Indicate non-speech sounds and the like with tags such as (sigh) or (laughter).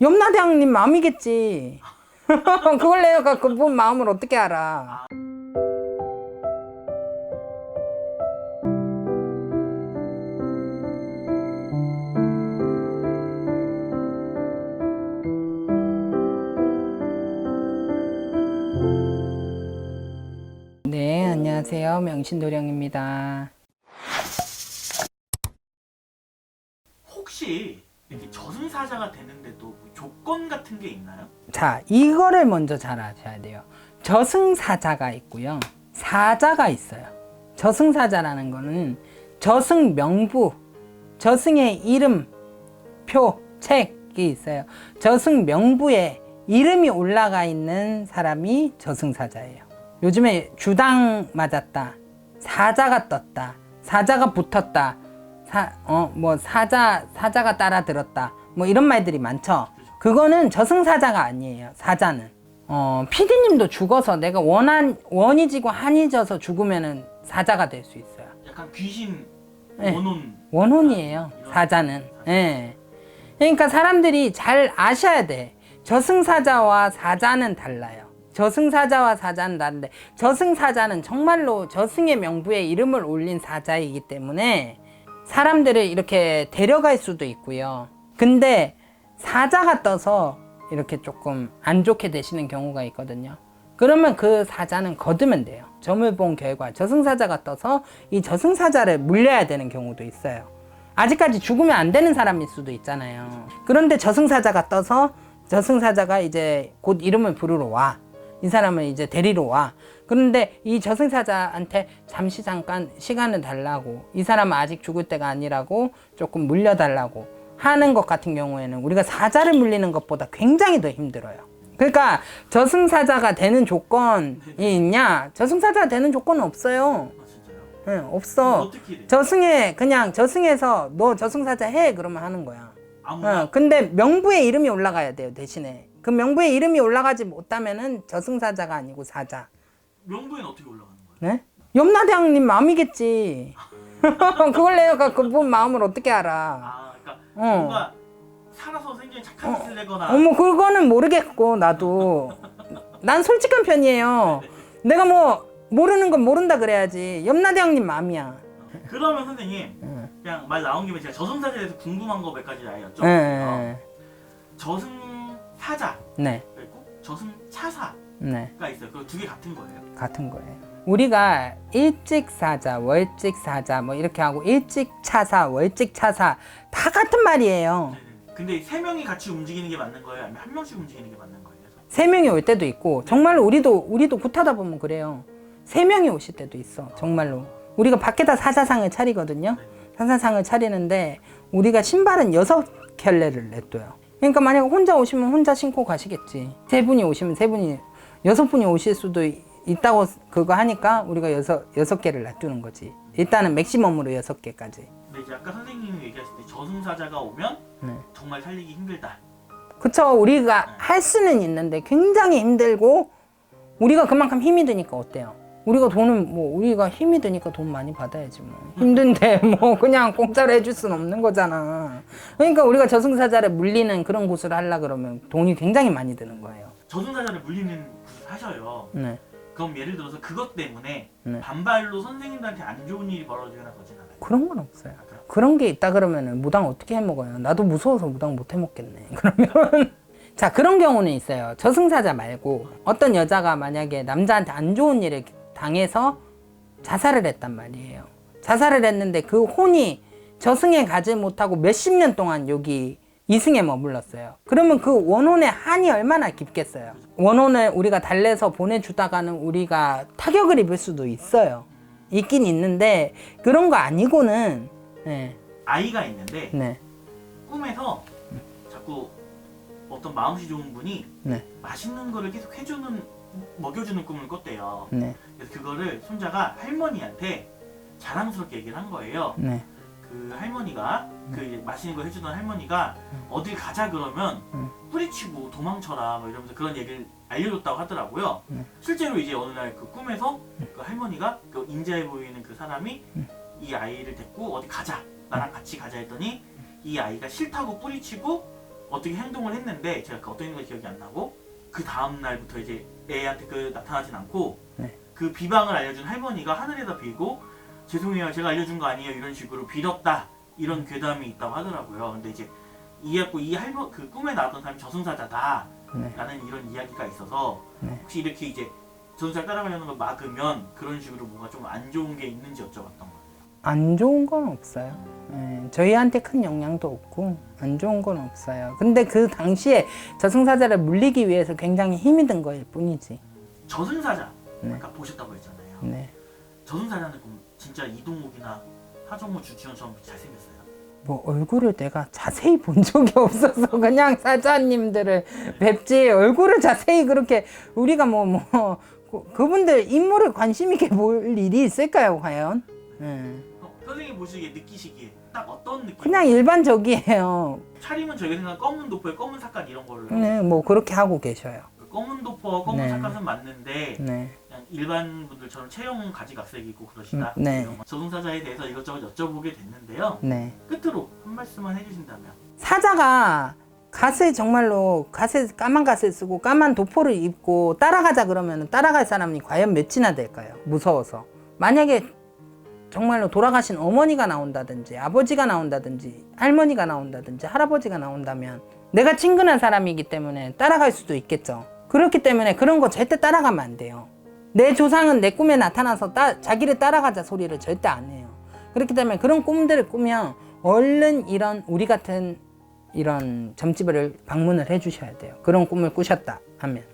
염라대왕님 마음이겠지. (laughs) 그걸 내가 그분 마음을 어떻게 알아? 네, 안녕하세요. 명신도령입니다. 혹시 저승사자가 되는데도 뭐 조건 같은 게 있나요? 자, 이거를 먼저 잘 아셔야 돼요. 저승사자가 있고요. 사자가 있어요. 저승사자라는 거는 저승 명부, 저승의 이름, 표, 책이 있어요. 저승 명부에 이름이 올라가 있는 사람이 저승사자예요. 요즘에 주당 맞았다. 사자가 떴다. 사자가 붙었다. 사, 어, 뭐, 사자, 사자가 따라 들었다. 뭐 이런 말들이 많죠. 그거는 저승사자가 아니에요. 사자는. 어, 피디님도 죽어서 내가 원한, 원이 지고 한이 져서 죽으면은 사자가 될 수 있어요. 약간 귀신 네. 원혼 원혼이에요. 사자는. 예. 그러니까 사람들이 잘 아셔야 돼. 저승사자와 사자는 달라요. 저승사자와 사자는 다른데 저승사자는 정말로 저승의 명부에 이름을 올린 사자이기 때문에 사람들을 이렇게 데려갈 수도 있고요. 근데 사자가 떠서 이렇게 조금 안 좋게 되시는 경우가 있거든요. 그러면 그 사자는 거두면 돼요. 점을 본 결과 저승사자가 떠서 이 저승사자를 물려야 되는 경우도 있어요. 아직까지 죽으면 안 되는 사람일 수도 있잖아요. 그런데 저승사자가 떠서 저승사자가 이제 곧 이름을 부르러 와. 이 사람을 이제 데리러 와. 그런데 이 저승사자한테 잠시 잠깐 시간을 달라고 이 사람은 아직 죽을 때가 아니라고 조금 물려달라고 하는 것 같은 경우에는 우리가 사자를 물리는 것보다 굉장히 더 힘들어요. 그러니까 저승사자가 되는 조건이 있냐? 저승사자가 되는 조건은 없어요. 아? 응, 없어. 저승에 그냥 저승에서 너 저승사자 해 그러면 하는 거야. 어, 근데 명부에 이름이 올라가야 돼요 대신에. 그 명부에 이름이 올라가지 못하면은 저승사자가 아니고 사자. 명부에는 어떻게 올라가는 거예요? 네? 염라대왕님 마음이겠지. (laughs) 그걸 내가 그분 마음을 어떻게 알아? 아 그러니까 어. 뭔가 살아서 굉장히 착한 짓을 내거나 어머 그거는 모르겠고 나도 난 솔직한 편이에요. 내가 뭐 모르는 건 모른다 그래야지. 염라대왕님 마음이야. 그러면 선생님 응. 그냥 말 나온 김에 제가 저승사자에 대해서 궁금한 거 몇 가지 알렸죠? 네, 저승사자 네, 그리고 저승차사 가 네. 있어요. 그 두 개 같은 거예요? 같은 거예요. 우리가 일찍사자, 월찍사자 뭐 이렇게 하고 일찍차사, 월찍차사 다 같은 말이에요. 네네. 근데 세 명이 같이 움직이는 게 맞는 거예요? 아니면 한 명씩 움직이는 게 맞는 거예요? 세 명이 올 때도 있고 정말로 우리도 우리도 굿하다 보면 그래요. 세 명이 오실 때도 있어. 정말로. 우리가 밖에다 사자상을 차리거든요. 사자상을 차리는데 우리가 신발은 여섯 켤레를 냈둬요. 그러니까 만약 혼자 오시면 혼자 신고 가시겠지. 세 분이 오시면 세 분이 여섯 분이 오실 수도 있다고 그거 하니까 우리가 여섯 여섯 개를 놔두는 거지. 일단은 맥시멈으로 여섯 개까지. 근데 이제 아까 선생님이 얘기하실 때 저승사자가 오면 네. 정말 살리기 힘들다. 그쵸. 우리가 할 수는 있는데 굉장히 힘들고 우리가 그만큼 힘이 드니까 어때요? 우리가 돈은 뭐 우리가 힘이 드니까 돈 많이 받아야지 뭐 힘든데 (laughs) 뭐 그냥 공짜로 해줄 수는 없는 거잖아. 그러니까 우리가 저승사자를 물리는 그런 곳을 하려 그러면 돈이 굉장히 많이 드는 거예요. 저승사자를 물리는 곳을 하셔요. 네. 그럼 예를 들어서 그것 때문에 네. 반발로 선생님들한테 안 좋은 일이 벌어지거나 그러진 않아요. 그런 건 없어요. 그런 게 있다 그러면은 무당 어떻게 해 먹어요? 나도 무서워서 무당 못 해 먹겠네. (laughs) 그러면 자 그런 경우는 있어요. 저승사자 말고 어떤 여자가 만약에 남자한테 안 좋은 일을 당해서 자살을 했단 말이에요. 자살을 했는데 그 혼이 저승에 가지 못하고 몇십 년 동안 여기 이승에 머물렀어요. 그러면 그 원혼의 한이 얼마나 깊겠어요. 원혼을 우리가 달래서 보내주다가는 우리가 타격을 입을 수도 있어요. 있긴 있는데 그런 거 아니고는 네, 아이가 있는데 네, 꿈에서 자꾸 어떤 마음씨 좋은 분이 네, 맛있는 거를 계속 해주는 먹여주는 꿈을 꿨대요. 네, 그래서 그거를 손자가 할머니한테 자랑스럽게 얘기를 한 거예요. 네, 그 할머니가 그 이제 맛있는 거 해주던 할머니가 어딜 가자 그러면 음. 뿌리치고 도망쳐라 뭐 이러면서 그런 얘기를 알려줬다고 하더라고요. 음. 실제로 이제 어느 날 그 꿈에서 그 할머니가 그 인자해 보이는 그 사람이 음. 이 아이를 데리고 어디 가자 나랑 같이 가자 했더니 이 아이가 싫다고 뿌리치고 어떻게 행동을 했는데 제가 그 어떤 건지 기억이 안 나고 그 다음 날부터 이제 애한테 그 나타나진 않고 네. 그 비방을 알려준 할머니가 하늘에다 빌고 죄송해요 제가 알려준 거 아니에요 이런 식으로 빌었다 이런 괴담이 있다고 하더라고요. 근데 이제 이해했고 이 할머 그 꿈에 나왔던 사람이 저승사자다 네. 라는 이런 이야기가 있어서 네. 혹시 이렇게 이제 저승사자 따라가려는 걸 막으면 그런 식으로 뭔가 좀 안 좋은 게 있는지 여쭤봤던 거예요. 안 좋은 건 없어요. 예, 저희한테 큰 영향도 없고 안 좋은 건 없어요. 근데 그 당시에 저승사자를 물리기 위해서 굉장히 힘이 든 거일 뿐이지. 저승사자 네. 아까 보셨다고 했잖아요. 네. 저승사자는 그럼 진짜 이동욱이나 하정우 주지현처럼 잘생겼어요. 뭐 얼굴을 내가 자세히 본 적이 없어서 (laughs) 그냥 사자님들을 뵙지 얼굴을 자세히 그렇게 우리가 뭐 뭐 그분들 인물을 관심 있게 볼 일이 있을까요 과연? 예. 어, 선생님 보시기에 느끼시기에 딱 어떤 느낌? 그냥 일반적이에요. 차림은 저희가 생각한 검은 도포에 검은 색깔 이런 걸로 네, 뭐 그렇게 하고 계셔요. 그 검은 도포와 검은 네. 색깔은 맞는데 네. 일반 분들처럼 체형은 가지각색이고 그러시다. 음, 네. 이런 거. 저승사자에 대해서 이것저것 여쭤보게 됐는데요. 네. 끝으로 한 말씀만 해주신다면 사자가 갓을 정말로 갓을 까만 갓을 쓰고 까만 도포를 입고 따라가자 그러면 따라갈 사람이 과연 몇이나 될까요? 무서워서 만약에 정말로 돌아가신 어머니가 나온다든지 아버지가 나온다든지 할머니가 나온다든지 할아버지가 나온다면 내가 친근한 사람이기 때문에 따라갈 수도 있겠죠. 그렇기 때문에 그런 거 절대 따라가면 안 돼요. 내 조상은 내 꿈에 나타나서 따- 자기를 따라가자 소리를 절대 안 해요. 그렇기 때문에 그런 꿈들을 꾸면 얼른 이런 우리 같은 이런 점집을 방문을 해주셔야 돼요. 그런 꿈을 꾸셨다 하면.